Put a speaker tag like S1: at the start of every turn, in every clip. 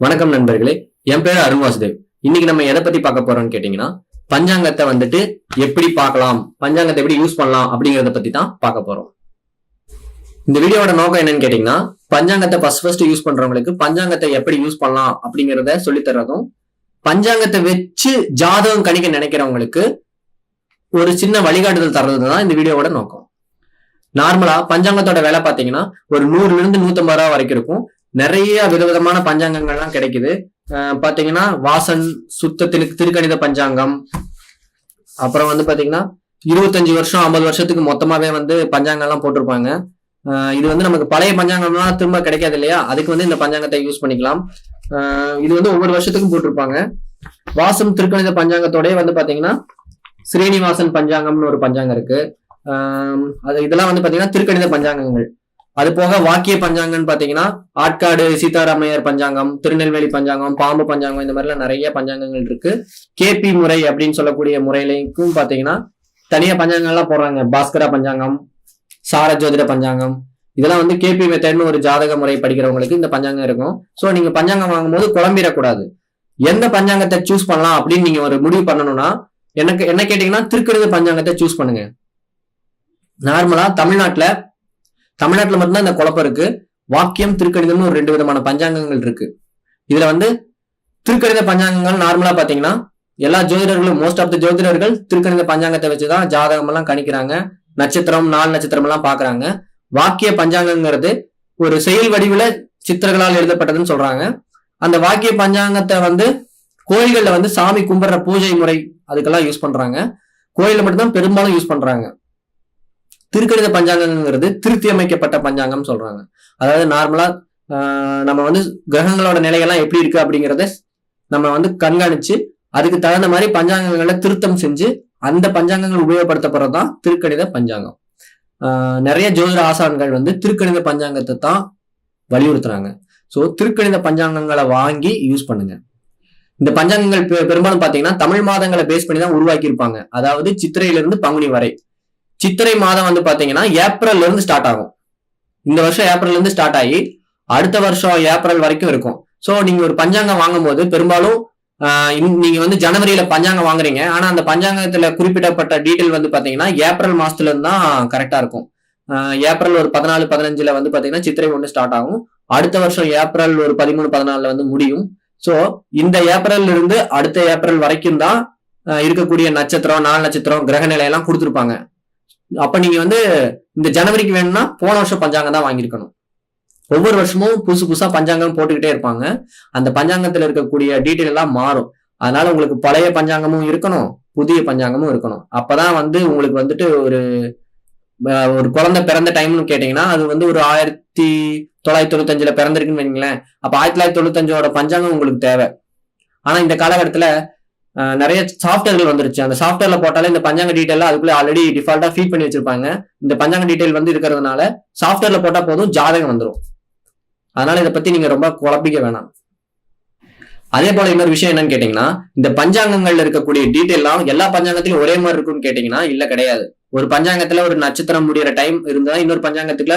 S1: வணக்கம் நண்பர்களே என் பேர் அருண் வாசுதேவ். இன்னைக்கு நம்ம எதை பத்தி பார்க்க போறோம்னு கேட்டீங்கன்னா பஞ்சாங்கத்தை வந்துட்டு எப்படி பார்க்கலாம் பஞ்சாங்கத்தை எப்படி யூஸ் பண்ணலாம் அப்படிங்கறத பத்தி தான் பார்க்க போறோம். இந்த வீடியோவோட நோக்கம் என்னன்னு கேட்டீங்கன்னா பஞ்சாங்கத்தை ஃபர்ஸ்ட் ஃபர்ஸ்ட் யூஸ் பண்றவங்களுக்கு பஞ்சாங்கத்தை எப்படி யூஸ் பண்ணலாம் அப்படிங்கறத சொல்லித் தர்றதும் பஞ்சாங்கத்தை வச்சு ஜாதகம் கணிக்க நினைக்கிறவங்களுக்கு ஒரு சின்ன வழிகாட்டுதல் தர்றது தான் இந்த வீடியோவோட நோக்கம். நார்மலா பஞ்சாங்கத்தோட வேலை பாத்தீங்கன்னா ஒரு நூறுல இருந்து நூத்தம்பது ரூபா வரைக்கும் இருக்கும். நிறைய விதவிதமான பஞ்சாங்கங்கள்லாம் கிடைக்குது. பாத்தீங்கன்னா வாசன் சுத்த திரு திருக்கணித பஞ்சாங்கம். அப்புறம் வந்து பாத்தீங்கன்னா இருபத்தஞ்சு வருஷம் ஐம்பது வருஷத்துக்கு மொத்தமாவே வந்து பஞ்சாங்கம்லாம் போட்டிருப்பாங்க. இது வந்து நமக்கு பழைய பஞ்சாங்கம்லாம் திரும்ப கிடைக்காது இல்லையா? அதுக்கு வந்து இந்த பஞ்சாங்கத்தை யூஸ் பண்ணிக்கலாம். இது வந்து ஒவ்வொரு வருஷத்துக்கும் போட்டிருப்பாங்க. வாசம் திருக்கணித பஞ்சாங்கத்தோடய வந்து பாத்தீங்கன்னா ஸ்ரீனிவாசன் பஞ்சாங்கம்னு ஒரு பஞ்சாங்கம் இருக்கு. அது இதெல்லாம் வந்து பாத்தீங்கன்னா திருக்கணித பஞ்சாங்கங்கள். அது போக வாக்கிய பஞ்சாங்கம்னு பாத்தீங்கன்னா ஆட்காடு சீதாராமையர் பஞ்சாங்கம் திருநெல்வேலி பஞ்சாங்கம் பாம்பு பஞ்சாங்கம் இந்த மாதிரிலாம் நிறைய பஞ்சாங்கங்கள் இருக்கு. கேபி முறை அப்படின்னு சொல்லக்கூடிய முறையிலையும் பாத்தீங்கன்னா தனியா பஞ்சாங்கம்லாம் போடுறாங்க. பாஸ்கரா பஞ்சாங்கம் சார ஜோதிட பஞ்சாங்கம். இதெல்லாம் வந்து கேபி மெத்தட்னு ஒரு ஜாதக முறை படிக்கிறவங்களுக்கு இந்த பஞ்சாங்கம் இருக்கும். சோ நீங்க பஞ்சாங்கம் வாங்கும்போது குழம்பிடக்கூடாது. எந்த பஞ்சாங்கத்தை சூஸ் பண்ணலாம் அப்படின்னு நீங்க ஒரு முடிவு பண்ணணும்னா எனக்கு என்ன கேட்டீங்கன்னா திருக்கணித பஞ்சாங்கத்தை சூஸ் பண்ணுங்க. நார்மலா தமிழ்நாட்டுல தமிழ்நாட்டில் மட்டும்தான் இந்த குழப்பம் இருக்கு. வாக்கியம் திருக்கணிதம்னு ஒரு ரெண்டு விதமான பஞ்சாங்கங்கள் இருக்கு. இதுல வந்து திருக்கணித பஞ்சாங்கங்கள் நார்மலா பாத்தீங்கன்னா எல்லா ஜோதிடர்களும் மோஸ்ட் ஆஃப் த ஜோதிடர்கள் திருக்கணித பஞ்சாங்கத்தை வச்சுதான் ஜாதகம் எல்லாம் கணிக்கிறாங்க. நட்சத்திரம் நாலு நட்சத்திரம் எல்லாம் பாக்குறாங்க. வாக்கிய பஞ்சாங்கங்கிறது ஒரு செயல் வடிவுல சித்திரங்களால் எழுதப்பட்டதுன்னு சொல்றாங்க. அந்த வாக்கிய பஞ்சாங்கத்தை வந்து கோயில்கள்ல வந்து சாமி கும்பிடுற பூஜை முறை அதுக்கெல்லாம் யூஸ் பண்றாங்க. கோயிலில் மட்டும்தான் பெரும்பாலும் யூஸ் பண்றாங்க. திருக்கணித பஞ்சாங்கங்கிறது திருத்தி அமைக்கப்பட்ட பஞ்சாங்கம் சொல்றாங்க. அதாவது நார்மலா நம்ம வந்து கிரகங்களோட நிலையெல்லாம் எப்படி இருக்கு அப்படிங்கிறத நம்ம வந்து கண்காணிச்சு அதுக்கு தகுந்த மாதிரி பஞ்சாங்கங்களை திருத்தம் செஞ்சு அந்த பஞ்சாங்கங்கள் உபயோகப்படுத்தப்படுறது தான் திருக்கணித பஞ்சாங்கம். நிறைய ஜோதிட ஆசான்கள் வந்து திருக்கணித பஞ்சாங்கத்தை தான் வலியுறுத்துறாங்க. ஸோ திருக்கணித பஞ்சாங்கங்களை வாங்கி யூஸ் பண்ணுங்க. இந்த பஞ்சாங்கங்கள் பெ- பெரும்பாலும் பார்த்தீங்கன்னா தமிழ் மாதங்களை பேஸ் பண்ணி தான் உருவாக்கியிருப்பாங்க. அதாவது சித்திரையிலிருந்து பங்குனி வரை. சித்திரை மாதம் வந்து பாத்தீங்கன்னா ஏப்ரல்ல இருந்து ஸ்டார்ட் ஆகும். இந்த வருஷம் ஏப்ரல்ல இருந்து ஸ்டார்ட் ஆகி அடுத்த வருஷம் ஏப்ரல் வரைக்கும் இருக்கும். சோ நீங்க ஒரு பஞ்சாங்கம் வாங்கும்போது பெரும்பாலும் நீங்க வந்து ஜனவரியில பஞ்சாங்கம் வாங்குறீங்க. ஆனா அந்த பஞ்சாங்கத்துல குறிப்பிடப்பட்ட டீட்டெயில் வந்து பாத்தீங்கன்னா ஏப்ரல் மாசத்துல இருந்து தான் கரெக்டா இருக்கும். ஏப்ரல் ஒரு பதினாலு பதினஞ்சுல வந்து பாத்தீங்கன்னா சித்திரை ஒன்று ஸ்டார்ட் ஆகும். அடுத்த வருஷம் ஏப்ரல் ஒரு பதிமூணு பதினாலுல வந்து முடியும். சோ இந்த ஏப்ரல்ல இருந்து அடுத்த ஏப்ரல் வரைக்கும் தான் இருக்கக்கூடிய நட்சத்திரம் நாலு நட்சத்திரம் கிரக நிலையெல்லாம் கொடுத்துருப்பாங்க. அப்ப நீங்க வந்து இந்த ஜனவரிக்கு வேணும்னா போன வருஷம் பஞ்சாங்கம் தான் வாங்கியிருக்கணும். ஒவ்வொரு வருஷமும் புதுசு புதுசா பஞ்சாங்கம் போட்டுக்கிட்டே இருப்பாங்க. அந்த பஞ்சாங்கத்துல இருக்கக்கூடிய டீட்டெயில் எல்லாம் மாறும். அதனால உங்களுக்கு பழைய பஞ்சாங்கமும் இருக்கணும் புதிய பஞ்சாங்கமும் இருக்கணும். அப்பதான் வந்து உங்களுக்கு வந்துட்டு ஒரு ஒரு குழந்தை பிறந்த டைம்னு கேட்டீங்கன்னா அது வந்து ஒரு ஆயிரத்தி தொள்ளாயிரத்தி தொண்ணூத்தஞ்சுல பிறந்திருக்குன்னு வைங்களேன். அப்ப ஆயிரத்தி தொள்ளாயிரத்தி தொண்ணூத்தஞ்சோட பஞ்சாங்கம் உங்களுக்கு தேவை. ஆனா இந்த காலகட்டத்துல நிறைய சாஃப்ட்வேர்கள் வந்துருச்சு. அந்த சாஃப்ட்வேர்ல போட்டாலே இந்த பஞ்சாங்க டீட்டெயில் அதுக்குள்ளே ஆல்ரெடி டிஃபால்ட்டா ஃபீட் பண்ணி வச்சிருப்பாங்க. இந்த பஞ்சாங்க டீடைல் வந்து இருக்கிறதுனால சாஃப்ட்வேர்ல போட்டா போதும் ஜாதகம் வந்துடும் அதனால இதை பத்தி நீங்க ரொம்ப குழப்பிக்க வேணாம். அதே போல இன்னொரு விஷயம் என்னன்னு கேட்டீங்கன்னா இந்த பஞ்சாங்கங்கள்ல இருக்கக்கூடிய டீட்டெயிலாம் எல்லா பஞ்சாங்கத்திலும் ஒரே மாதிரி இருக்கும்னு கேட்டீங்கன்னா இல்ல கிடையாது. ஒரு பஞ்சாங்கத்துல ஒரு நட்சத்திரம் முடிகிற டைம் இருந்தா இன்னொரு பஞ்சாங்கத்துல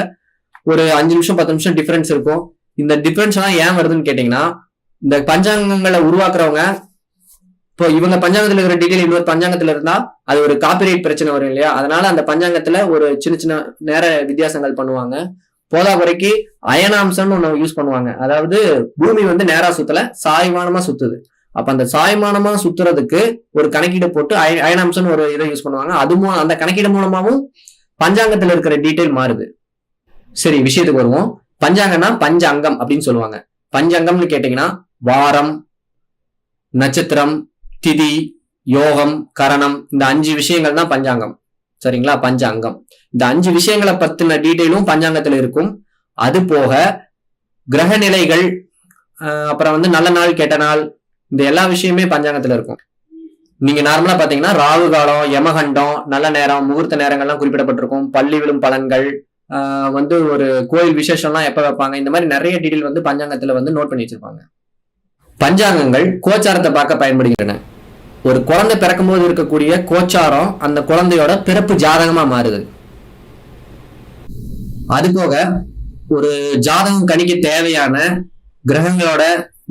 S1: ஒரு அஞ்சு நிமிஷம் பத்து நிமிஷம் டிஃபரன்ஸ் இருக்கும். இந்த டிஃபரன்ஸ் எல்லாம் ஏன் வருதுன்னு கேட்டீங்கன்னா இந்த பஞ்சாங்கங்களை உருவாக்குறவங்க இப்போ இவங்க பஞ்சாங்கத்துல இருக்கிற டீடைல் இன்னொரு பஞ்சாங்கத்துல இருந்தா அது ஒரு காப்பிரைட் பிரச்சனை வரும் இல்லையா? அதனால அந்த பஞ்சாங்கத்துல ஒரு சின்ன சின்ன நேர வித்தியாசங்கள் பண்ணுவாங்க. போதா குறைக்கு அயனாம்சம்னு ஒண்ணு யூஸ் பண்ணுவாங்க. அதாவது பூமி வந்து நேரா சுத்தல சாய்மானமா சுத்துது. அப்ப அந்த சாய்மானமா சுத்துறதுக்கு ஒரு கணக்கீடு போட்டு அய- அயனாம்சம்னு ஒரு இதை யூஸ் பண்ணுவாங்க. அது மூலம் அந்த கணக்கீடு மூலமாவும் பஞ்சாங்கத்துல இருக்கிற டீட்டெயில் மாறுது. சரி விஷயத்துக்கு வருவோம். பஞ்சாங்கம்னா பஞ்ச அங்கம் அப்படின்னு சொல்லுவாங்க. பஞ்சங்கம்னு கேட்டீங்கன்னா வாரம் நட்சத்திரம் திதி யோகம் கரணம் இந்த அஞ்சு விஷயங்கள் தான் பஞ்சாங்கம். சரிங்களா? பஞ்சாங்கம். இந்த அஞ்சு விஷயங்களை பத்தின டீட்டெயிலும் பஞ்சாங்கத்துல இருக்கும். அது போக கிரக நிலைகள் அப்புறம் வந்து நல்ல நாள் கெட்ட நாள் இந்த எல்லா விஷயமே பஞ்சாங்கத்துல இருக்கும். நீங்க நார்மலா பாத்தீங்கன்னா ராகு காலம் யமகண்டம் நல்ல நேரம் முகூர்த்த நேரங்கள்லாம் குறிப்பிடப்பட்டிருக்கும். பள்ளி விழும் பலன்கள் வந்து ஒரு கோயில் விசேஷம்லாம் எப்ப வைப்பாங்க? இந்த மாதிரி நிறைய டீட்டெயில் வந்து பஞ்சாங்கத்துல வந்து நோட் பண்ணி வச்சிருப்பாங்க. பஞ்சாங்கங்கள் கோச்சாரத்தை பார்க்க பயன்படுகின்றன. ஒரு குழந்தை பிறக்கும்போது இருக்கக்கூடிய கோச்சாரம் அந்த குழந்தையோட பிறப்பு ஜாதகமா மாறுது. அது போக ஒரு ஜாதகம் கணிக்க தேவையான கிரகங்களோட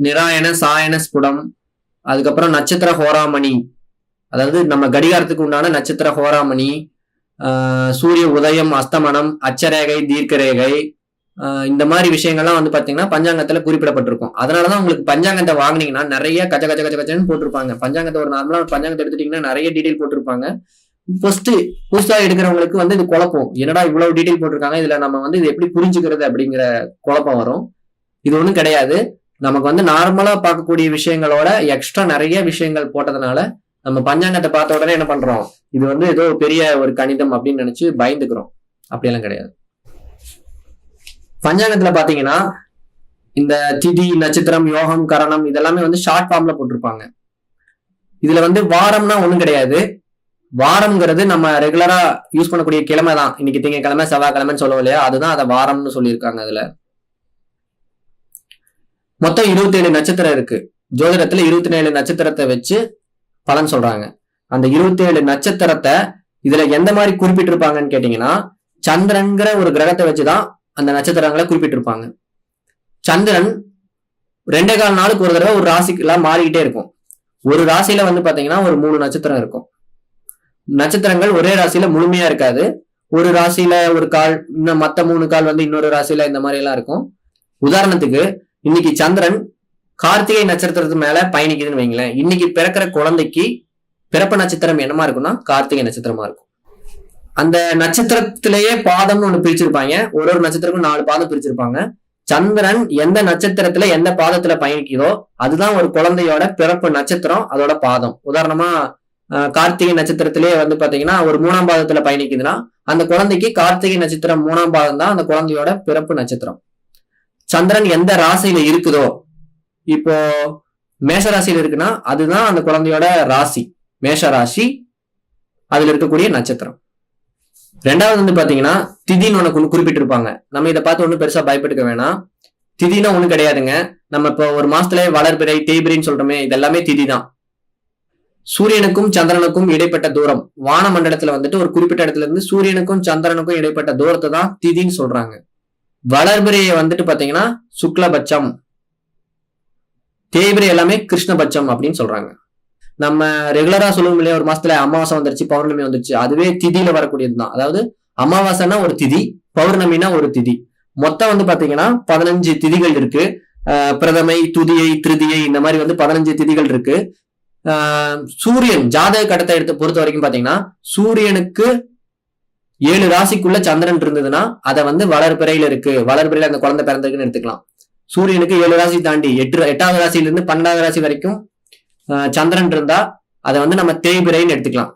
S1: நிராயண சாயன ஸ்புடம் அதுக்கப்புறம் நட்சத்திர ஹோராமணி அதாவது நம்ம கடிகாரத்துக்கு உண்டான நட்சத்திர ஹோராமணி சூரிய உதயம் அஸ்தமனம் அச்சரேகை தீர்க்கரேகை இந்த மாதிரி விஷயங்கள்லாம் வந்து பாத்தீங்கன்னா பஞ்சாங்கத்துல குறிப்பிடப்பட்டிருக்கும். அதனாலதான் உங்களுக்கு பஞ்சாங்கத்தை வாங்கினீங்கன்னா நிறைய கச்ச கச்ச கச்ச கச்சன்னு போட்டிருப்பாங்க. பஞ்சாங்கத்தை ஒரு நார்மலா ஒரு பஞ்சாங்கத்தை எடுத்துட்டீங்கன்னா நிறைய டீடைல் போட்டிருப்பாங்க. ஃபர்ஸ்ட் புதுசா எடுக்கிறவங்களுக்கு வந்து இது குழப்பம். என்னடா இவ்வளவு டீடைல் போட்டிருக்காங்க? இதுல நம்ம வந்து இது எப்படி புரிஞ்சுக்கிறது அப்படிங்கிற குழப்பம் வரும். இது ஒண்ணும் கிடையாது. நமக்கு வந்து நார்மலா பார்க்கக்கூடிய விஷயங்களோட எக்ஸ்ட்ரா நிறைய விஷயங்கள் போட்டதுனால நம்ம பஞ்சாங்கத்தை பார்த்த உடனே என்ன பண்றோம்? இது வந்து ஏதோ பெரிய ஒரு கணிதம் அப்படின்னு நினைச்சு பயந்துக்கிறோம். அப்படியெல்லாம் கிடையாது. பஞ்சாங்கத்துல பாத்தீங்கன்னா இந்த திதி நட்சத்திரம் யோகம் கரணம் இதெல்லாமே வந்து ஷார்ட் ஃபார்ம்ல போட்டிருப்பாங்க. இதுல வந்து வாரம்னா ஒண்ணும் கிடையாது. வாரம்ங்கிறது நம்ம ரெகுலரா யூஸ் பண்ணக்கூடிய கிழமை தான். இன்னைக்கு திங்கக்கிழமை செவ்வாய்க்கிழமைன்னு சொல்லுவோம் இல்லையா? அதுதான் அதை வாரம்னு சொல்லியிருக்காங்க அதுல. மொத்தம் இருபத்தி ஏழு நட்சத்திரம் இருக்கு. ஜோதிடத்துல இருபத்தி ஏழு நட்சத்திரத்தை வச்சு பலன் சொல்றாங்க. அந்த இருபத்தி ஏழு நட்சத்திரத்தை இதுல எந்த மாதிரி குறிப்பிட்டிருப்பாங்கன்னு கேட்டீங்கன்னா சந்திரன்கிற ஒரு கிரகத்தை வச்சுதான் அந்த நட்சத்திரங்களை குறிப்பிட்டிருப்பாங்க. சந்திரன் ரெண்டே கால் நாளுக்கு ஒரு தடவை ஒரு ராசிக்கெல்லாம் மாறிக்கிட்டே இருக்கும். ஒரு ராசியில வந்து பாத்தீங்கன்னா ஒரு மூணு நட்சத்திரம் இருக்கும். நட்சத்திரங்கள் ஒரே ராசியில முழுமையா இருக்காது. ஒரு ராசியில ஒரு கால் இன்னும் மத்த மூணு கால் வந்து இன்னொரு ராசியில இந்த மாதிரி எல்லாம் இருக்கும். உதாரணத்துக்கு இன்னைக்கு சந்திரன் கார்த்திகை நட்சத்திரத்து மேல பயணிக்குதுன்னு வைங்களேன். இன்னைக்கு பிறக்கிற குழந்தைக்கு பிறப்பு நட்சத்திரம் என்னமா இருக்கும்னா கார்த்திகை நட்சத்திரமா இருக்கும். அந்த நட்சத்திரத்திலேயே பாதம்னு ஒண்ணு பிரிச்சிருப்பாங்க. ஒரு ஒரு நட்சத்திரமும் நாலு பாதம் பிரிச்சிருப்பாங்க. சந்திரன் எந்த நட்சத்திரத்துல எந்த பாதத்துல பயணிக்குதோ அதுதான் ஒரு குழந்தையோட பிறப்பு நட்சத்திரம் அதோட பாதம். உதாரணமா கார்த்திகை நட்சத்திரத்திலே வந்து பாத்தீங்கன்னா ஒரு மூணாம் பாதத்துல பயணிக்குதுன்னா அந்த குழந்தைக்கு கார்த்திகை நட்சத்திரம் மூணாம் பாதம் தான் அந்த குழந்தையோட பிறப்பு நட்சத்திரம். சந்திரன் எந்த ராசியில இருக்குதோ இப்போ மேஷ ராசியில இருக்குன்னா அதுதான் அந்த குழந்தையோட ராசி. மேஷ ராசி அதுல இருக்கக்கூடிய நட்சத்திரம். ரெண்டாவது வந்து பாத்தீங்கன்னா திதின்னு ஒண்ணு ஒன்று குறிப்பிட்டிருப்பாங்க. நம்ம இதை பார்த்து ஒன்றும் பெருசா பயப்பட்டுக்க வேணாம். திதினா ஒன்றும் கிடையாதுங்க. நம்ம இப்போ ஒரு மாசத்துல வளர்பிறை தேய்பிரின்னு சொல்றோமே இது எல்லாமே திதி தான். சூரியனுக்கும் சந்திரனுக்கும் இடைப்பட்ட தூரம். வான மண்டலத்துல வந்துட்டு ஒரு குறிப்பிட்ட இடத்துல இருந்து சூரியனுக்கும் சந்திரனுக்கும் இடைப்பட்ட தூரத்தை தான் திதின்னு சொல்றாங்க. வளர்பிறையை வந்துட்டு பாத்தீங்கன்னா சுக்லபட்சம். தேய்பிரை எல்லாமே கிருஷ்ணபட்சம் அப்படின்னு சொல்றாங்க. நம்ம ரெகுலரா சொல்லுவோம் இல்லையா? ஒரு மாசத்துல அமாவாசை வந்துருச்சு பௌர்ணமி வந்துருச்சு. அதுவே திதியில வரக்கூடியதுதான். அதாவது அமாவாசைனா ஒரு திதி பௌர்ணமினா ஒரு திதி. மொத்தம் வந்து பாத்தீங்கன்னா பதினஞ்சு திதிகள் இருக்கு. ஆஹ் பிரதமை துதியை திருதியை இந்த மாதிரி வந்து பதினஞ்சு திதிகள் இருக்கு. ஆஹ் சூரியன் ஜாதக கடத்தை எடுத்து பொறுத்த வரைக்கும் பாத்தீங்கன்னா சூரியனுக்கு ஏழு ராசிக்குள்ள சந்திரன் இருந்ததுன்னா அதை வந்து வளர்பிறையில இருக்கு. வளர்பிறையில அந்த குழந்தை பிறந்திருக்குன்னு எடுத்துக்கலாம். சூரியனுக்கு ஏழு ராசி தாண்டி எட்டு எட்டாவது ராசியிலிருந்து பன்னெண்டாவது ராசி வரைக்கும் சந்திரன் இருந்தா அதை வந்து நம்ம தேய்பிரைன்னு எடுத்துக்கலாம்.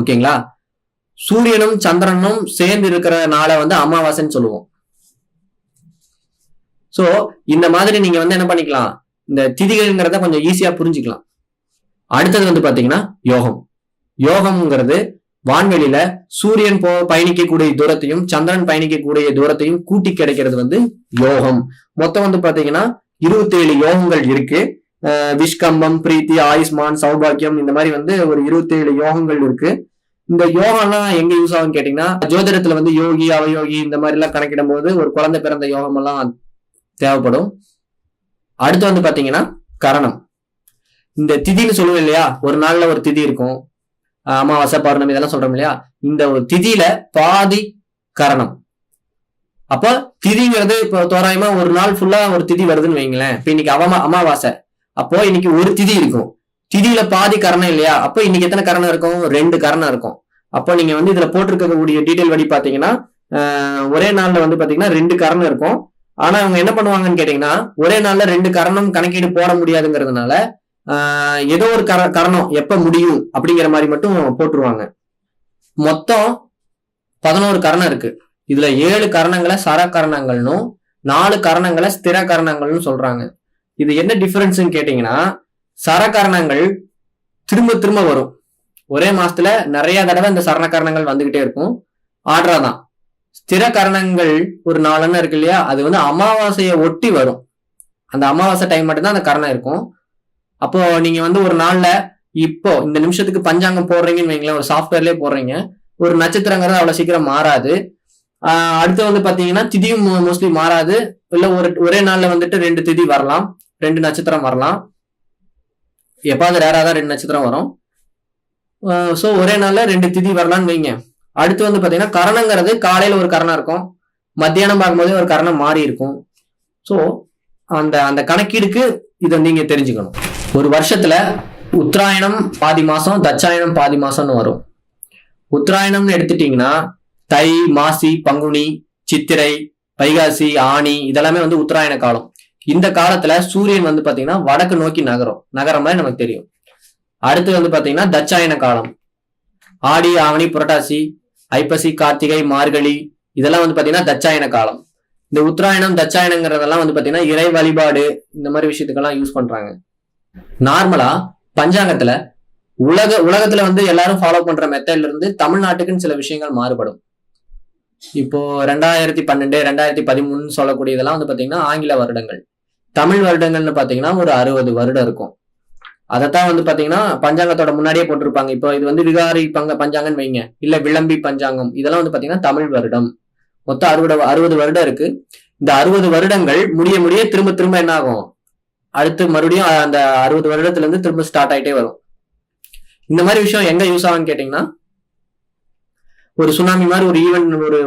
S1: ஓகேங்களா? சூரியனும் சந்திரனும் சேர்ந்து இருக்கிற நாளை வந்து அமாவாசைன்னு சொல்லுவோம். சோ இந்த மாதிரி நீங்க வந்து என்ன பண்ணிக்கலாம்? இந்த திதிகள்ங்கிறத கொஞ்சம் ஈஸியா புரிஞ்சுக்கலாம். அடுத்தது வந்து பாத்தீங்கன்னா யோகம். யோகம்ங்கிறது வான்வெளியில சூரியன் போ பயணிக்கக்கூடிய தூரத்தையும் சந்திரன் பயணிக்கக்கூடிய தூரத்தையும் கூட்டி கிடைக்கிறது வந்து யோகம். மொத்தம் வந்து பாத்தீங்கன்னா இருபத்தி ஏழு யோகங்கள் இருக்கு. விஷ்கம்பம் பிரீத்தி ஆயுஷ்மான் சௌபாக்கியம் இந்த மாதிரி வந்து ஒரு இருபத்தி ஏழு யோகங்கள் இருக்கு. இந்த யோகம்லாம் எங்க யூஸ் ஆகும்னு கேட்டீங்கன்னா ஜோதிடத்துல வந்து யோகி அவயோகி இந்த மாதிரி எல்லாம் கணக்கிடும் போது ஒரு குழந்தை பிறந்த யோகம் எல்லாம் தேவைப்படும். அடுத்து வந்து பாத்தீங்கன்னா கரணம். இந்த திதின்னு சொல்லுவோம் இல்லையா? ஒரு நாள்ல ஒரு திதி இருக்கும். அமாவாசை பௌர்ணமி இதெல்லாம் சொல்றோம் இல்லையா? இந்த ஒரு திதியில பாதி கரணம். அப்போ திதிங்கிறது இப்போ தோராயமா ஒரு நாள் ஃபுல்லா ஒரு திதி வருதுன்னு வைங்களேன். இப்ப இன்னைக்கு அவமா அமாவாசை. அப்போ இன்னைக்கு ஒரு திதி இருக்கும். திதியில பாதி கரணம் இல்லையா? அப்போ இன்னைக்கு எத்தனை கரணம் இருக்கும்? ரெண்டு கரணம் இருக்கும். அப்போ நீங்க வந்து இதுல போட்டிருக்கக்கூடிய டீட்டெயில் படி பாத்தீங்கன்னா ஒரே நாள்ல வந்து பாத்தீங்கன்னா ரெண்டு கரணம் இருக்கும். ஆனா அவங்க என்ன பண்ணுவாங்கன்னு கேட்டீங்கன்னா ஒரே நாள்ல ரெண்டு கரணம் கணக்கீடு போட முடியாதுங்கிறதுனால ஏதோ ஒரு கர கரணம் எப்ப முடியும் அப்படிங்கிற மாதிரி மட்டும் போட்டுருவாங்க. மொத்தம் பதினோரு கரணம் இருக்கு. இதுல ஏழு கரணங்களை சர கரணங்கள்னும் நாலு கரணங்களை ஸ்திர கரணங்கள்னு சொல்றாங்க. இது என்ன டிஃபரன்ஸ்னு கேட்டீங்கன்னா சரகரணங்கள் திரும்ப திரும்ப வரும். ஒரே மாசத்துல நிறைய தடவை இந்த சரணகரணங்கள் வந்துகிட்டே இருக்கும். ஆர்டரா தான். ஸ்திர கரணங்கள் ஒரு நாளன்னு இருக்கு இல்லையா? அது வந்து அமாவாசையை ஒட்டி வரும். அந்த அமாவாசை டைம் மட்டும்தான் அந்த கரணம் இருக்கும். அப்போ நீங்க வந்து ஒரு நாள்ல இப்போ இந்த நிமிஷத்துக்கு பஞ்சாங்கம் போடுறீங்கன்னு வைங்களேன் ஒரு சாஃப்ட்வேர்லயே போடுறீங்க. ஒரு நட்சத்திரங்கிறது அவ்வளவு சீக்கிரம் மாறாது. அடுத்து வந்து பாத்தீங்கன்னா திதியும் மோஸ்ட்லி மாறாது. இல்ல ஒரு ஒரே நாள்ல வந்துட்டு ரெண்டு திதி வரலாம். ரெண்டு நட்சத்திரம் வரலாம். எப்பாவது ரேரா தான் ரெண்டு நட்சத்திரம் வரும். ஸோ ஒரே நாள்ல ரெண்டு திதி வரலாம்னு வைங்க. அடுத்து வந்து பாத்தீங்கன்னா கரணங்கிறது காலையில ஒரு கரணம் இருக்கும். மத்தியானம் பார்க்கும்போதே ஒரு கரணம் மாறி இருக்கும். ஸோ அந்த அந்த கணக்கீடுக்கு இதை நீங்க தெரிஞ்சுக்கணும். ஒரு வருஷத்துல உத்தராயணம் பாதி மாசம் தட்சாயணம் பாதி மாசம்னு வரும். உத்தராயணம்னு எடுத்துட்டீங்கன்னா தை மாசி பங்குனி சித்திரை வைகாசி ஆனி இதெல்லாமே வந்து உத்தராயண காலம். இந்த காலத்துல சூரியன் வந்து பாத்தீங்கன்னா வடக்கு நோக்கி நகரும். நகர மாதிரி நமக்கு தெரியும். அடுத்து வந்து பாத்தீங்கன்னா தச்சாயன காலம். ஆடி ஆவணி புரட்டாசி ஐப்பசி கார்த்திகை மார்கழி இதெல்லாம் வந்து பாத்தீங்கன்னா தச்சாயன காலம். இந்த உத்தராயணம் தச்சாயனங்கிறதெல்லாம் வந்து பாத்தீங்கன்னா இறை வழிபாடு இந்த மாதிரி விஷயத்துக்கெல்லாம் யூஸ் பண்றாங்க. நார்மலா பஞ்சாங்கத்துல உலக உலகத்துல வந்து எல்லாரும் ஃபாலோ பண்ற மெத்தட்ல இருந்து தமிழ்நாட்டுக்குன்னு சில விஷயங்கள் மாறுபடும். இப்போ ரெண்டாயிரத்தி பன்னெண்டு ரெண்டாயிரத்தி பதிமூணுன்னு சொல்லக்கூடிய இதெல்லாம் வந்து பாத்தீங்கன்னா ஆங்கில வருடங்கள். தமிழ் வருடங்கள்னு பாத்தீங்கன்னா ஒரு அறுபது வருடம் இருக்கும். அதைத்தான் வந்து பாத்தீங்கன்னா பஞ்சாங்கத்தோட முன்னாடியே போட்டிருப்பாங்க. இப்போ இது வந்து விகாரி பங்க பஞ்சாங்கன்னு வைங்க. இல்ல விளம்பி பஞ்சாங்கம். இதெல்லாம் வந்து பாத்தீங்கன்னா தமிழ் வருடம். மொத்தம் அறுபது அறுபது வருடம் இருக்கு. இந்த அறுபது வருடங்கள் முடிய முடிய திரும்ப திரும்ப என்ன ஆகும்? அடுத்து மறுபடியும் அந்த அறுபது வருடத்துல இருந்து திரும்ப ஸ்டார்ட் ஆயிட்டே வரும். இந்த மாதிரி விஷயம் எங்க யூஸ் ஆகும்னு கேட்டீங்கன்னா ஒரு சுனாமி மாதிரி ஒரு ஈவெண்ட் ஒரு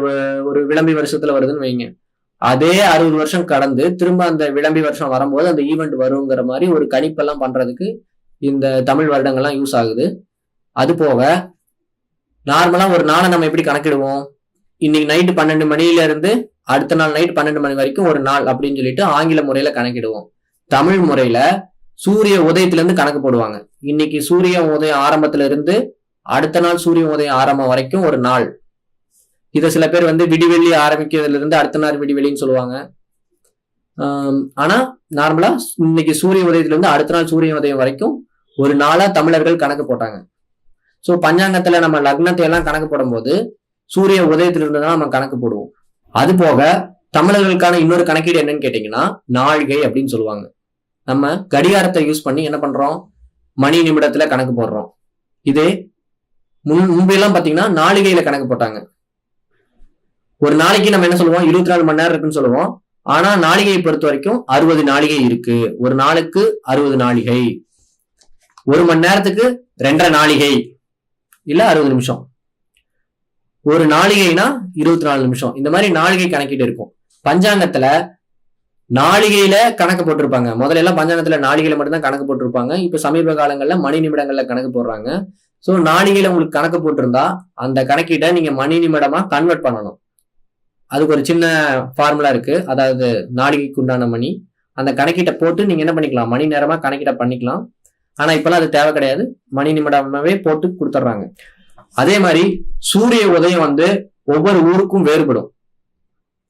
S1: ஒரு விளம்பி வருஷத்துல வருதுன்னு வைங்க. அதே அறுபது வருஷம் கடந்து திரும்ப அந்த விளம்பி வருஷம் வரும்போது அந்த ஈவெண்ட் வருங்கிற மாதிரி ஒரு கணிப்பெல்லாம் பண்றதுக்கு இந்த தமிழ் வருடங்கள்லாம் யூஸ் ஆகுது. அது போக நார்மலா ஒரு நாளை நம்ம எப்படி கணக்கிடுவோம்? இன்னைக்கு நைட்டு பன்னெண்டு மணில இருந்து அடுத்த நாள் நைட் பன்னெண்டு மணி வரைக்கும் ஒரு நாள் அப்படின்னு சொல்லிட்டு ஆங்கில முறையில கணக்கிடுவோம். தமிழ் முறையில சூரிய உதயத்துல இருந்து கணக்கு போடுவாங்க. இன்னைக்கு சூரிய உதயம் ஆரம்பத்துல இருந்து அடுத்த நாள் சூரிய உதயம் ஆரம்பம் வரைக்கும் ஒரு நாள். இதை சில பேர் வந்து விடிவெள்ளி ஆரம்பிக்கிறதுல இருந்து அடுத்த நாள் விடிவெளின்னு சொல்லுவாங்க. ஆனா நார்மலா இன்னைக்கு சூரிய உதயத்துல இருந்து அடுத்த நாள் சூரிய உதயம் வரைக்கும் ஒரு நாளா தமிழர்கள் கணக்கு போட்டாங்க. ஸோ பஞ்சாங்கத்துல நம்ம லக்னத்தை எல்லாம் கணக்கு போடும்போது சூரிய உதயத்துல இருந்து தான் நம்ம கணக்கு போடுவோம். அது போக தமிழர்களுக்கான இன்னொரு கணக்கீடு என்னன்னு கேட்டீங்கன்னா நாழிகை அப்படின்னு சொல்லுவாங்க. நம்ம கடிகாரத்தை யூஸ் பண்ணி என்ன பண்றோம்? மணி நிமிடத்துல கணக்கு போடுறோம். இதே முன் முன்பெல்லாம் பாத்தீங்கன்னா நாளிகையில கணக்கு போட்டாங்க. ஒரு நாளைக்கு நம்ம என்ன சொல்லுவோம்? இருபத்தி நாலு மணி நேரம் இருக்குன்னு சொல்லுவோம். ஆனா நாளிகையை பொறுத்த வரைக்கும் அறுபது நாளிகை இருக்கு. ஒரு நாளுக்கு அறுபது நாளிகை. ஒரு மணி நேரத்துக்கு ரெண்டரை நாளிகை. இல்ல அறுபது நிமிஷம். ஒரு நாளிகைனா இருபத்தி நாலு நிமிஷம். இந்த மாதிரி நாளிகை கணக்கிட்டு இருக்கும். பஞ்சாங்கத்துல நாளிகையில கணக்கு போட்டிருப்பாங்க. முதல்ல எல்லாம் பஞ்சாங்கத்துல நாளிகையில மட்டும்தான் கணக்கு போட்டிருப்பாங்க. இப்ப சமீப காலங்கள்ல மணி நிமிடங்கள்ல கணக்கு போடுறாங்க. ஸோ நாளிகையில் உங்களுக்கு கணக்கு போட்டிருந்தா அந்த கணக்கீட்டை நீங்கள் மணி நிமிடமாக கன்வெர்ட் பண்ணணும். அதுக்கு ஒரு சின்ன ஃபார்முலா இருக்குது அதாவது நாளிகைக்கு உண்டான மணி. அந்த கணக்கீட்டை போட்டு நீங்கள் என்ன பண்ணிக்கலாம்? மணி நேரமாக கணக்கீட்டை பண்ணிக்கலாம். ஆனால் இப்போல்லாம் அது தேவை கிடையாது. மணி நிமிடமாகவே போட்டு கொடுத்துட்றாங்க. அதே மாதிரி சூரிய உதயம் வந்து ஒவ்வொரு ஊருக்கும் வேறுபடும்.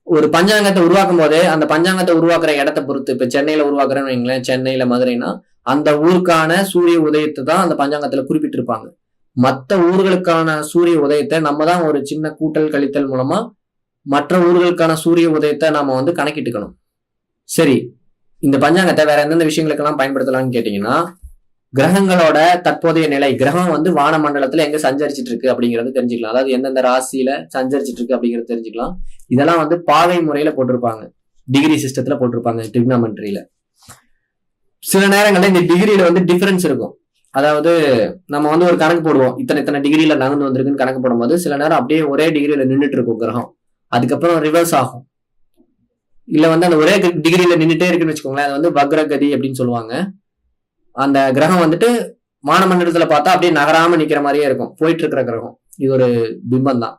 S1: ஒரு பஞ்சாங்கத்தை உருவாக்கும் போதே அந்த பஞ்சாங்கத்தை உருவாக்குற இடத்த பொறுத்து இப்போ சென்னையில் உருவாக்குறேன்னு வைங்களேன் சென்னையில் மதுரைனா அந்த ஊருக்கான சூரிய உதயத்தை தான் அந்த பஞ்சாங்கத்தில் குறிப்பிட்டிருப்பாங்க. மற்ற ஊர்களுக்கான சூரிய உதயத்தை நம்ம தான் ஒரு சின்ன கூட்டல் கழித்தல் மூலமா மற்ற ஊர்களுக்கான சூரிய உதயத்தை நாம வந்து கணக்கிட்டுக்கணும். சரி இந்த பஞ்சாங்கத்தை வேற எந்தெந்த விஷயங்களுக்கெல்லாம் பயன்படுத்தலாம்னு கேட்டீங்கன்னா கிரகங்களோட தற்போதைய நிலை கிரகம் வந்து வான மண்டலத்துல எங்க சஞ்சரிச்சிட்டு இருக்கு அப்படிங்கறது தெரிஞ்சுக்கலாம். அதாவது எந்தெந்த ராசியில சஞ்சரிச்சிட்டு இருக்கு அப்படிங்கறது தெரிஞ்சுக்கலாம். இதெல்லாம் வந்து பாவை முறையில போட்டிருப்பாங்க. டிகிரி சிஸ்டத்துல போட்டிருப்பாங்க டிக்னாமெண்ட்ரியில சில நேரங்கள்ல இந்த டிகிரியில வந்து டிஃபரன்ஸ் இருக்கும். அதாவது நம்ம வந்து ஒரு கணக்கு போடுவோம். இத்தனை இத்தனை டிகிரியில நகர்ந்து வந்திருக்குன்னு கணக்கு போடும்போது சில நேரம் அப்படியே ஒரே டிகிரியில நின்றுட்டு இருக்கும் கிரகம். அதுக்கப்புறம் ரிவர்ஸ் ஆகும். இல்ல வந்து அந்த ஒரே டிகிரியில நின்றுட்டே இருக்குன்னு வச்சுக்கோங்களேன். அது வந்து வக்ரகதி அப்படின்னு சொல்லுவாங்க. அந்த கிரகம் வந்துட்டு மானமண்டலத்துல பார்த்தா அப்படியே நகராம நிக்கிற மாதிரியே இருக்கும். போயிட்டு இருக்கிற கிரகம். இது ஒரு பிம்பம் தான்.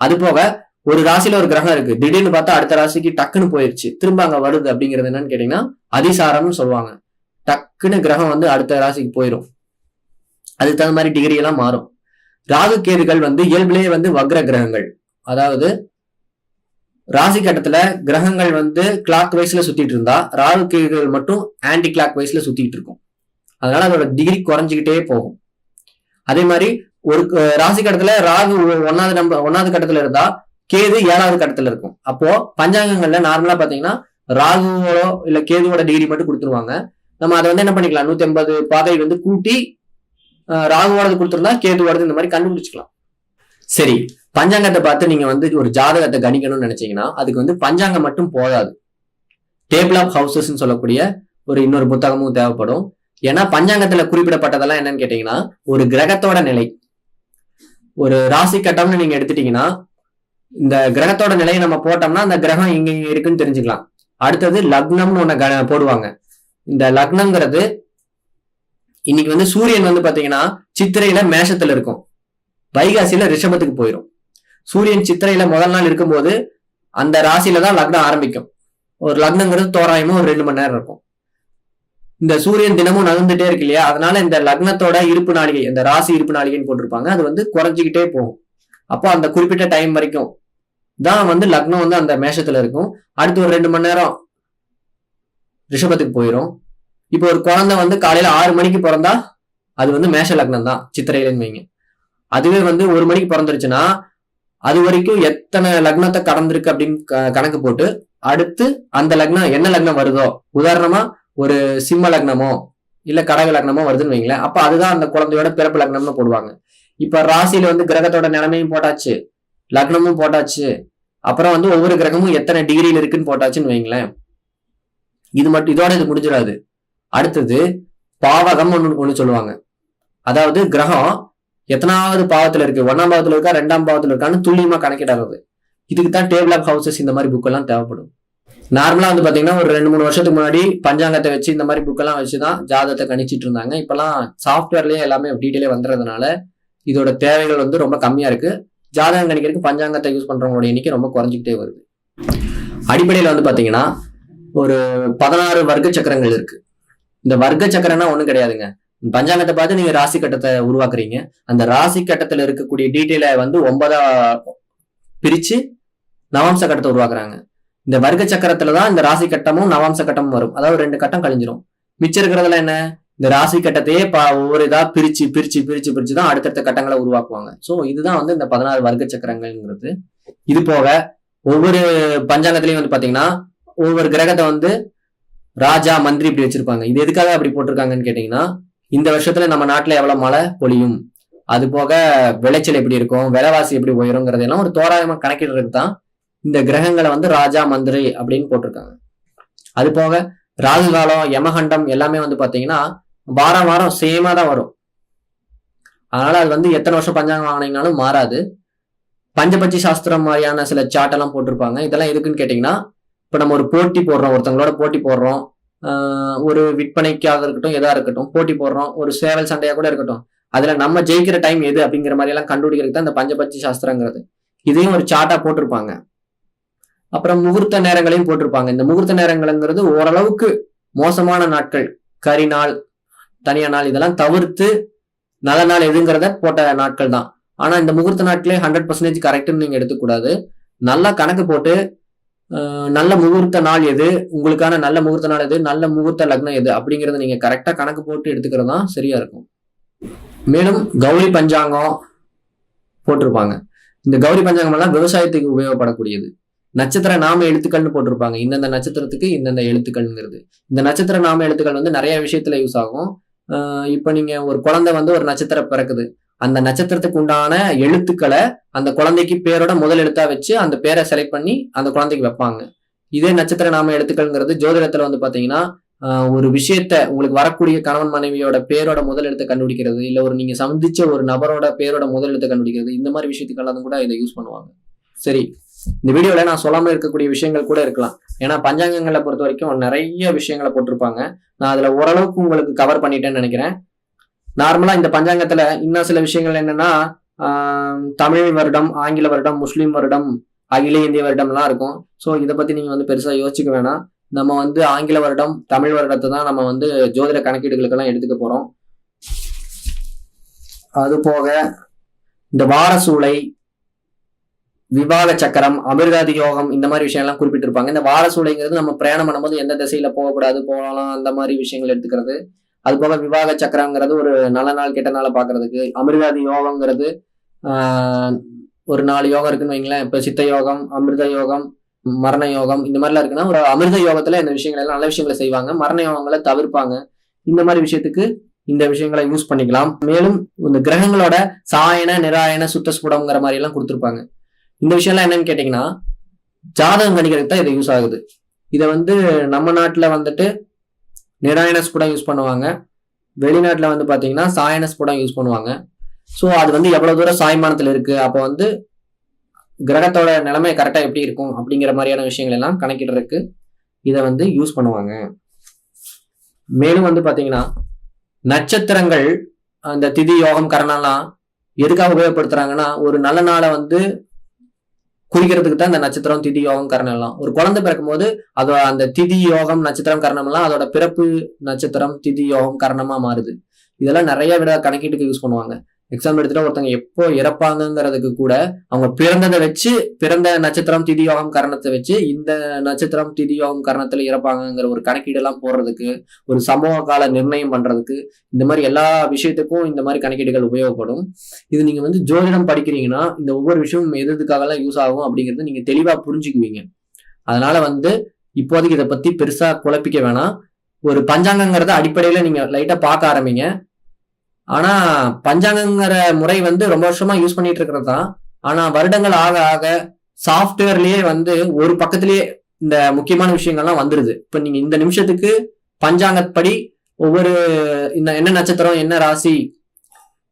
S1: அது போக ஒரு ராசியில ஒரு கிரகம் இருக்கு. திடீர்னு பார்த்தா அடுத்த ராசிக்கு டக்குன்னு போயிருச்சு. திரும்ப அங்க வருது அப்படிங்கிறது என்னன்னு கேட்டீங்கன்னா அதிசாரம்னு சொல்லுவாங்க. டக்குன்னு கிரகம் வந்து அடுத்த ராசிக்கு போயிடும் அதுக்கு தகுந்த மாதிரி டிகிரி எல்லாம் மாறும். ராகு கேதுகள் வந்து இயல்பிலேயே வந்து வக்ர கிரகங்கள். அதாவது ராசி கட்டத்துல கிரகங்கள் வந்து கிளாக் வைஸ்ல சுத்திட்டு இருந்தா ராகு கேதுகள் மட்டும் ஆன்டி கிளாக் வைஸ்ல சுத்திட்டு இருக்கும். அதனால அதோட டிகிரி குறைஞ்சிக்கிட்டே போகும். அதே மாதிரி ஒரு ராசி கட்டத்துல ராகு ஒன்னாவது நம்ப ஒன்னாவது கட்டத்துல இருந்தா கேது ஏழாவது கட்டத்துல இருக்கும். அப்போ பஞ்சாங்கங்கள்ல நார்மலா பாத்தீங்கன்னா ராகுவோட இல்ல கேதுவோட டிகிரி மட்டும் கொடுத்துருவாங்க. நம்ம அதை வந்து என்ன பண்ணிக்கலாம் நூத்தி ஐம்பது பாதை வந்து கூட்டி ராகுவோடது கொடுத்துருந்தா கேதுவோடது இந்த மாதிரி கண்டுபிடிச்சிக்கலாம். சரி பஞ்சாங்கத்தை பார்த்து நீங்க வந்து ஒரு ஜாதகத்தை கணிக்கணும்னு நினைச்சீங்கன்னா அதுக்கு வந்து பஞ்சாங்கம் மட்டும் போதாது. டேபிள் ஆஃப் ஹவுசஸ் சொல்லக்கூடிய ஒரு இன்னொரு புத்தகமும் தேவைப்படும். ஏன்னா பஞ்சாங்கத்துல குறிப்பிடப்பட்டதெல்லாம் என்னன்னு கேட்டீங்கன்னா ஒரு கிரகத்தோட நிலை. ஒரு ராசி கட்டம்னு நீங்க எடுத்துட்டீங்கன்னா இந்த கிரகத்தோட நிலையை நம்ம போட்டோம்னா அந்த கிரகம் இங்க இருக்குன்னு தெரிஞ்சுக்கலாம். அடுத்தது லக்னம்னு ஒண்ணு க- போடுவாங்க. இந்த லக்னங்கிறது இன்னைக்கு வந்து சூரியன் வந்து பாத்தீங்கன்னா சித்திரையில மேஷத்துல இருக்கும். வைகாசியில ரிஷபத்துக்கு போயிடும் சூரியன் சித்திரையில முதல் நாள் இருக்கும்போது அந்த ராசியில தான் லக்னம் ஆரம்பிக்கும். ஒரு லக்னங்கிறது தோராயமா ஒரு ரெண்டு மணி நேரம் இருக்கும். இந்த சூரியன் தினமும் நகர்ந்துட்டே இருக்கு இல்லையா? அதனால இந்த லக்னத்தோட இருப்பு நாளிகை இந்த ராசி இருப்பு நாளிகைன்னு போட்டிருப்பாங்க. அது வந்து குறைஞ்சிக்கிட்டே போகும். அப்போ அந்த குறிப்பிட்ட டைம் வரைக்கும் தான் வந்து லக்னம் வந்து அந்த மேஷத்துல இருக்கும். அடுத்து ஒரு ரெண்டு மணி நேரம் ரிஷபத்துக்கு போயிடும் இப்போ ஒரு குழந்தை வந்து காலையில ஆறு மணிக்கு பிறந்தா அது வந்து மேஷ லக்னம் தான் சித்திரையிலன்னு வைங்க. அதுவே வந்து ஒரு மணிக்கு பிறந்துருச்சுன்னா அது வரைக்கும் எத்தனை லக்னத்தை கடந்திருக்கு அப்படின்னு க- கணக்கு போட்டு அடுத்து அந்த லக்னம் என்ன லக்னம் வருதோ உதாரணமா ஒரு சிம்ம லக்னமோ இல்ல கடக லக்னமோ வருதுன்னு வைங்களேன். அப்ப அதுதான் அந்த குழந்தையோட பிறப்பு லக்னம்னு போடுவாங்க. இப்ப ராசியில வந்து கிரகத்தோட நிலைமையும் போட்டாச்சு லக்னமும் போட்டாச்சு. அப்புறம் வந்து ஒவ்வொரு கிரகமும் எத்தனை டிகிரியில் இருக்குன்னு போட்டாச்சுன்னு வைங்களேன். இது மட்டும் இதோட இது முடிஞ்சிடாது. அடுத்தது பாவகம் ஒன்று ஒன்று சொல்லுவாங்க. அதாவது கிரகம் எத்தனாவது பாவத்தில் இருக்கு? ஒன்னாம் பாவத்தில் இருக்கா? ரெண்டாம் பாவத்தில் இருக்கான்னு துல்லியமாக கணக்கிடாது இதுக்கு தான் டேபிள் ஆஃப் ஹவுசஸ் இந்த மாதிரி புக்கெல்லாம் தேவைப்படும். நார்மலாக வந்து பார்த்தீங்கன்னா ஒரு ரெண்டு மூணு வருஷத்துக்கு முன்னாடி பஞ்சாங்கத்தை வச்சு இந்த மாதிரி புக்கெல்லாம் வச்சு தான் ஜாதகத்தை கணிச்சிட்டு இருந்தாங்க. இப்போலாம் சாஃப்ட்வேர்லேயே எல்லாமே டீட்டெயிலே வந்துறதுனால இதோட தேவைகள் வந்து ரொம்ப கம்மியாக இருக்கு. ஜாதகம் கணிக்கிறதுக்கு பஞ்சாங்கத்தை யூஸ் பண்ணுறவங்களோட எண்ணிக்கை ரொம்ப குறைஞ்சிக்கிட்டே வருது. அடிப்படையில் வந்து பார்த்தீங்கன்னா ஒரு பதினாறு வர்க்க சக்கரங்கள் இருக்குது இந்த வர்க்க சக்கரம்னா ஒண்ணும் கிடையாதுங்க. பஞ்சாங்கத்தை பார்த்து நீங்க ராசி கட்டத்தை உருவாக்குறீங்க. அந்த ராசி கட்டத்துல இருக்கக்கூடிய டீட்டெயிலை வந்து ஒன்பதா பிரிச்சு நவாம்ச கட்டத்தை உருவாக்குறாங்க. இந்த வர்க்க சக்கரத்துல தான் இந்த ராசி கட்டமும் நவாம்ச கட்டமும் வரும். அதாவது ரெண்டு கட்டம் கழிஞ்சிரும். மிச்சம் இருக்கிறதுல என்ன? இந்த ராசி கட்டத்தையே பா ஒவ்வொரு இதா பிரிச்சு பிரிச்சு பிரிச்சு பிரிச்சு தான் அடுத்தடுத்த கட்டங்களை உருவாக்குவாங்க. சோ இதுதான் வந்து இந்த பதினாறு வர்க்க சக்கரங்கள்ங்கிறது. இது போக ஒவ்வொரு பஞ்சாங்கத்திலையும் வந்து பாத்தீங்கன்னா ஒவ்வொரு கிரகத்தை வந்து ராஜா மந்திரி இப்படி வச்சிருப்பாங்க. இது எதுக்காக அப்படி போட்டிருக்காங்கன்னு கேட்டீங்கன்னா இந்த வருஷத்துல நம்ம நாட்டுல எவ்வளவு மழை பொழியும் அது போக விளைச்சல் எப்படி இருக்கும் விலைவாசி எப்படி உயருங்கிறதெல்லாம் ஒரு தோராயமா கணக்கிடுறதுக்கு தான் இந்த கிரகங்களை வந்து ராஜா மந்திரி அப்படின்னு போட்டிருக்காங்க. அது போக ராகு காலம் யமகண்டம் எல்லாமே வந்து பாத்தீங்கன்னா வாரம் வாரம் சேமா தான் வரும். அதனால அது வந்து எத்தனை வருஷம் பஞ்சாங்கம் வாங்கினீங்கனாலும் மாறாது. பஞ்சபட்சி சாஸ்திரம் மாதிரியான சில சார்ட் எல்லாம் போட்டிருப்பாங்க. இதெல்லாம் எதுக்குன்னு கேட்டீங்கன்னா இப்போ நம்ம ஒரு போட்டி போடுறோம் ஒருத்தவங்களோட போட்டி போடுறோம் ஆஹ் ஒரு விற்பனைக்காக இருக்கட்டும் எதா இருக்கட்டும் போட்டி போடுறோம் ஒரு சேவல் சண்டையா கூட இருக்கட்டும் அதுல நம்ம ஜெயிக்கிற டைம் எது அப்படிங்கிற மாதிரி எல்லாம் கண்டுபிடிக்கிறதுக்கு தான் இந்த பஞ்சபட்சி சாஸ்திரங்கிறது. இதையும் ஒரு சார்ட்டா போட்டிருப்பாங்க. அப்புறம் முகூர்த்த நேரங்களையும் போட்டிருப்பாங்க. இந்த முகூர்த்த நேரங்கள்ங்கிறது ஓரளவுக்கு மோசமான நாட்கள். கரி நாள் தனியா நாள் இதெல்லாம் தவிர்த்து நல்ல நாள் எதுங்கிறத போட்ட நாட்கள் தான். ஆனா இந்த முகூர்த்த நாட்களே ஹண்ட்ரட் பர்சன்டேஜ் கரெக்ட்னு நீங்க எடுத்துக்கூடாது நல்லா கணக்கு போட்டு நல்ல முகூர்த்த நாள் எது? உங்களுக்கான நல்ல முகூர்த்த நாள் எது? நல்ல முகூர்த்த லக்னம் எது? அப்படிங்கறத நீங்க கரெக்டா கணக்கு போட்டு எடுத்துக்கிறது தான் சரியா இருக்கும். மேலும் கௌரி பஞ்சாங்கம் போட்டிருப்பாங்க. இந்த கௌரி பஞ்சாங்கம் எல்லாம் விவசாயத்துக்கு உபயோகப்படக்கூடியது. நட்சத்திர நாம எழுத்துக்கள்னு போட்டிருப்பாங்க. இந்தந்த நட்சத்திரத்துக்கு இந்தந்த எழுத்துக்கள்ங்கிறது. இந்த நட்சத்திர நாம எழுத்துக்கள் வந்து நிறைய விஷயத்துல யூஸ் ஆகும். இப்போ நீங்க ஒரு குழந்தை வந்து ஒரு நட்சத்திரம் பிறக்குது. அந்த நட்சத்திரத்துக்கு உண்டான எழுத்துக்களை அந்த குழந்தைக்கு பேரோட முதல் எழுத்தா வச்சு அந்த பேரை செலக்ட் பண்ணி அந்த குழந்தைக்கு வைப்பாங்க. இதே நட்சத்திர நாம எழுத்துக்கள்ங்கிறது ஜோதிடத்துல வந்து பாத்தீங்கன்னா ஒரு விஷயத்த உங்களுக்கு வரக்கூடிய கணவன் மனைவியோட பேரோட முதல் எழுத்தை கண்டுபிடிக்கிறது இல்ல ஒரு நீங்க சந்திச்ச ஒரு நபரோட பேரோட முதல் எழுத்தை கண்டுபிடிக்கிறது இந்த மாதிரி விஷயத்துக்கெல்லாம் கூட இதை யூஸ் பண்ணுவாங்க. சரி இந்த வீடியோல நான் சொல்லாம இருக்கக்கூடிய விஷயங்கள் கூட இருக்கலாம். ஏன்னா பஞ்சாங்கங்களை பொறுத்த வரைக்கும் நிறைய விஷயங்களை போட்டிருப்பாங்க. நான் அதுல ஓரளவுக்கு உங்களுக்கு கவர் பண்ணிட்டேன்னு நினைக்கிறேன். நார்மலா இந்த பஞ்சாங்கத்துல இன்னும் சில விஷயங்கள் என்னன்னா ஆஹ் தமிழ் வருடம் ஆங்கில வருடம் முஸ்லீம் வருடம் அகில இந்திய வருடம்லாம் இருக்கும். ஸோ இதை பத்தி நீங்க வந்து பெருசா யோசிச்சுக்க வேணாம். நம்ம வந்து ஆங்கில வருடம் தமிழ் வருடத்தை தான் நம்ம வந்து ஜோதிட கணக்கீடுகளுக்கெல்லாம் எடுத்துக்க போறோம். அது போக இந்த வார சூளை விவாக சக்கரம் அமிர்தாதி யோகம் இந்த மாதிரி விஷயம்லாம் குறிப்பிட்டிருப்பாங்க. இந்த வாரசூலைங்கிறது நம்ம பிரயாணம் பண்ணும்போது எந்த திசையில போகக்கூடாது போகலாம் அந்த மாதிரி விஷயங்கள் எடுத்துக்கிறது. அது போக விவாக சக்கரங்கிறது ஒரு நல்ல நாள் கெட்ட நாளை பார்க்கறதுக்கு. அமிர்தாதி யோகங்கிறது ஒரு நாலு யோகம் இருக்குன்னு வைங்களேன். இப்போ சித்த யோகம் அமிர்த யோகம் மரண யோகம் இந்த மாதிரிலாம் இருக்குன்னா ஒரு அமிர்த யோகத்துல இந்த விஷயங்கள் எல்லாம் நல்ல விஷயங்களை செய்வாங்க. மரண யோகங்களை தவிர்ப்பாங்க. இந்த மாதிரி விஷயத்துக்கு இந்த விஷயங்களை யூஸ் பண்ணிக்கலாம். மேலும் இந்த கிரகங்களோட சாயன நிராயன சுத்தஸ்புடம்ங்கிற மாதிரி எல்லாம் கொடுத்துருப்பாங்க. இந்த விஷயம்லாம் என்னன்னு கேட்டீங்கன்னா ஜாதகம் கணிக்கிறதுக்கு தான் இது யூஸ் ஆகுது. இதை வந்து நம்ம நாட்டில் வந்துட்டு நிராயன கூட யூஸ் பண்ணுவாங்க. வெளிநாட்டில் வந்து பார்த்தீங்கன்னா சாயனஸ் கூட யூஸ் பண்ணுவாங்க. ஸோ அது வந்து எவ்வளோ தூரம் சாய்மானத்தில் இருக்குது அப்போ வந்து கிரகத்தோட நிலைமை கரெக்டாக எப்படி இருக்கும்? அப்படிங்கிற மாதிரியான விஷயங்கள் எல்லாம் கணக்கிடுறதுக்கு இதை வந்து யூஸ் பண்ணுவாங்க. மேலும் வந்து பார்த்தீங்கன்னா நட்சத்திரங்கள் அந்த திதி யோகம் கரணம்லாம் எதுக்காக உபயோகப்படுத்துறாங்கன்னா ஒரு நல்ல நாளை வந்து குறிக்கிறதுக்கு தான் இந்த நட்சத்திரம் திதி யோகம் கரணம் எல்லாம். ஒரு குழந்தை பிறக்கும் போது அதோட அந்த திதி யோகம் நட்சத்திரம் கரணம் எல்லாம் அதோட பிறப்பு நட்சத்திரம் திதி யோகம் கரணமா மாறுது. இதெல்லாம் நிறைய விட கணக்கீட்டுக்கு யூஸ் பண்ணுவாங்க. எக்ஸாம்பிள் எடுத்துட்டா ஒருத்தவங்க எப்போ இறப்பாங்கங்கிறதுக்கு கூட அவங்க பிறந்ததை வச்சு பிறந்த நட்சத்திரம் திதியோகம் கரணத்தை வச்சு இந்த நட்சத்திரம் திதி யோகம் கரணத்துல இறப்பாங்கங்கிற ஒரு கணக்கீடெல்லாம் போடுறதுக்கு ஒரு சமூக கால நிர்ணயம் பண்றதுக்கு இந்த மாதிரி எல்லா விஷயத்துக்கும் இந்த மாதிரி கணக்கீடுகள் உபயோகப்படும். இது நீங்க வந்து ஜோதிடம் படிக்கிறீங்கன்னா இந்த ஒவ்வொரு விஷயமும் எது எதுக்காகலாம் யூஸ் ஆகும் அப்படிங்கறத நீங்க தெளிவா புரிஞ்சுக்குவீங்க. அதனால வந்து இப்போதைக்கு இதை பத்தி பெருசா குழப்பிக்க வேணாம். ஒரு பஞ்சாங்கங்கிறத அடிப்படையில நீங்க லைட்டா பார்க்க ஆரம்பிங்க. ஆனா பஞ்சாங்கங்கிற முறை வந்து ரொம்ப வருஷமா யூஸ் பண்ணிட்டு இருக்கிறது தான். ஆனா வருடங்கள் ஆக ஆக சாஃப்ட்வேர்லயே வந்து ஒரு பக்கத்திலேயே இந்த முக்கியமான விஷயங்கள்லாம் வந்துருது. இப்ப நீங்க இந்த நிமிஷத்துக்கு பஞ்சாங்கப்படி ஒவ்வொரு இந்த என்ன நட்சத்திரம் என்ன ராசி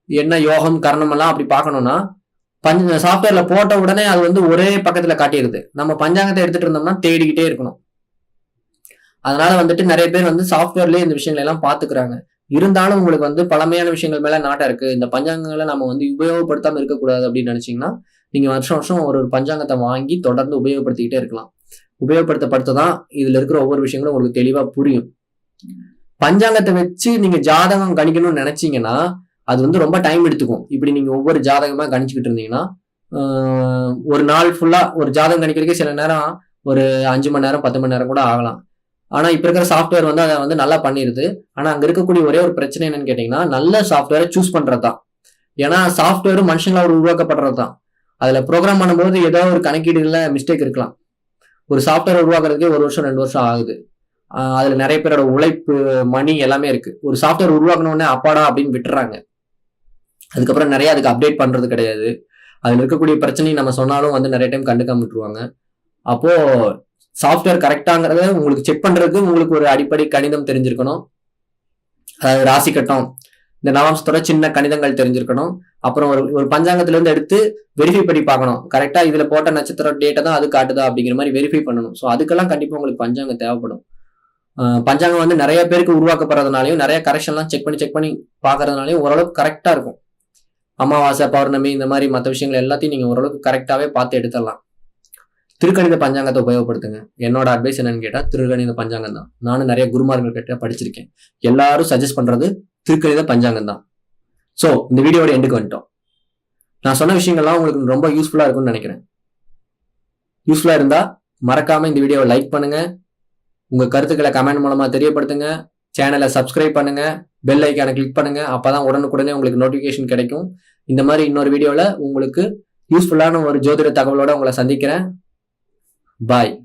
S1: என்ன யோகம் கரணம் எல்லாம் அப்படி பார்க்கணும்னா பஞ்ச சாஃப்ட்வேர்ல போட்ட உடனே அது வந்து ஒரே பக்கத்துல காட்டிடுது நம்ம பஞ்சாங்கத்தை எடுத்துட்டு இருந்தோம்னா தேடிக்கிட்டே இருக்கணும். அதனால வந்துட்டு நிறைய பேர் வந்து சாஃப்ட்வேர்லயே இந்த விஷயங்களை எல்லாம் பாத்துக்கிறாங்க இருந்தாலும் உங்களுக்கு வந்து பழமையான விஷயங்கள் மேல நாட்டம் இருக்கு. இந்த பஞ்சாங்கங்களை நம்ம வந்து உபயோகப்படுத்தாம இருக்கக்கூடாது அப்படின்னு நினைச்சீங்கன்னா நீங்க வருஷம் வருஷம் ஒரு ஒரு பஞ்சாங்கத்தை வாங்கி தொடர்ந்து உபயோகப்படுத்திக்கிட்டே இருக்கலாம். உபயோகப்படுத்தப்படுத்த தான் இதுல இருக்கிற ஒவ்வொரு விஷயங்களும் உங்களுக்கு தெளிவா புரியும். பஞ்சாங்கத்தை வச்சு நீங்க ஜாதகம் கணிக்கணும்னு நினைச்சீங்கன்னா அது வந்து ரொம்ப டைம் எடுத்துக்கும். இப்படி நீங்க ஒவ்வொரு ஜாதகமா கணிச்சுக்கிட்டு இருந்தீங்கன்னா ஒரு நாள் ஃபுல்லா ஒரு ஜாதகம் கணிக்கிறதுக்கே சில நேரம் ஒரு அஞ்சு மணி நேரம் பத்து மணி நேரம் கூட ஆகலாம். ஆனால் இப்போ இருக்கிற சாஃப்ட்வேர் வந்து அதை வந்து நல்லா பண்ணிடுது ஆனால் அங்கே இருக்கக்கூடிய ஒரே ஒரு பிரச்சனை என்னன்னு கேட்டிங்கன்னா நல்ல சாஃப்ட்வேரை சூஸ் பண்ணுறது தான் ஏன்னா சாஃப்ட்வேரும் மனுஷங்களால் உருவாக்கப்படுறது தான் அதில் ப்ரோக்ராம் பண்ணும்போது ஏதோ ஒரு கணக்கீடுகளில் மிஸ்டேக் இருக்கலாம். ஒரு சாஃப்ட்வேர் உருவாக்குறதுக்கே ஒரு வருஷம் ரெண்டு வருஷம் ஆகுது. அதில் நிறைய பேரோட உழைப்பு மணி எல்லாமே இருக்குது ஒரு சாஃப்ட்வேர் உருவாக்கணுன்னே அப்பாடா அப்படின்னு விட்டுறாங்க. அதுக்கப்புறம் நிறைய அதுக்கு அப்டேட் பண்ணுறது கிடையாது. அதில் இருக்கக்கூடிய பிரச்சனையை நம்ம சொன்னாலும் வந்து நிறைய டைம் கண்டுக்காம விட்டுருவாங்க. அப்போது சாஃப்ட்வேர் கரெக்டாங்கிறத உங்களுக்கு செக் பண்றதுக்கு உங்களுக்கு ஒரு அடிப்படை கணிதம் தெரிஞ்சிருக்கணும். அதாவது ராசி கட்டம் இந்த நவாம்சத்தோட சின்ன கணிதங்கள் தெரிஞ்சிருக்கணும். அப்புறம் ஒரு ஒரு பஞ்சாங்கத்துல இருந்து எடுத்து வெரிஃபை பண்ணி பார்க்கணும். கரெக்டா இதுல போட்ட நட்சத்திர டேட்டா தான் அது காட்டுதா அப்படிங்கிற மாதிரி வெரிஃபை பண்ணணும். ஸோ அதுக்கெல்லாம் கண்டிப்பா உங்களுக்கு பஞ்சாங்கம் தேவைப்படும். பஞ்சாங்கம் வந்து நிறைய பேருக்கு உருவாக்கப்படுறதுனாலையும் நிறைய கரெக்ஷன்லாம் செக் பண்ணி செக் பண்ணி பாக்குறதுனாலையும் ஓரளவுக்கு கரெக்டா இருக்கும். அமாவாசை பௌர்ணமி இந்த மாதிரி மற்ற விஷயங்கள் எல்லாத்தையும் நீங்க ஓரளவுக்கு கரெக்டாவே பார்த்து எடுத்துடலாம். திருக்கணித பஞ்சாங்கத்தை உபயோகப்படுத்துங்க. என்னோட அட்வைஸ் என்னன்னு கேட்டால் திருக்கணித பஞ்சாங்கம் தான். நானும் நிறைய குருமார்கள் கிட்ட படிச்சிருக்கேன். எல்லாரும் சஜஸ்ட் பண்றது திருக்கணித பஞ்சாங்கம் தான். ஸோ இந்த வீடியோட எண்டுக்கு வந்துட்டோம். நான் சொன்ன விஷயங்கள்லாம் உங்களுக்கு ரொம்ப யூஸ்ஃபுல்லாக இருக்கும்னு நினைக்கிறேன். யூஸ்ஃபுல்லாக இருந்தால் மறக்காமல் இந்த வீடியோவை லைக் பண்ணுங்க. உங்கள் கருத்துக்களை கமெண்ட் மூலமாக தெரியப்படுத்துங்க. சேனலை சப்ஸ்கிரைப் பண்ணுங்க. பெல் ஐக்கானை கிளிக் பண்ணுங்க. அப்பதான் உடனுக்குடனே உங்களுக்கு நோட்டிஃபிகேஷன் கிடைக்கும். இந்த மாதிரி இன்னொரு வீடியோவில் உங்களுக்கு யூஸ்ஃபுல்லான ஒரு ஜோதிட தகவலோட உங்களை சந்திக்கிறேன். Bye.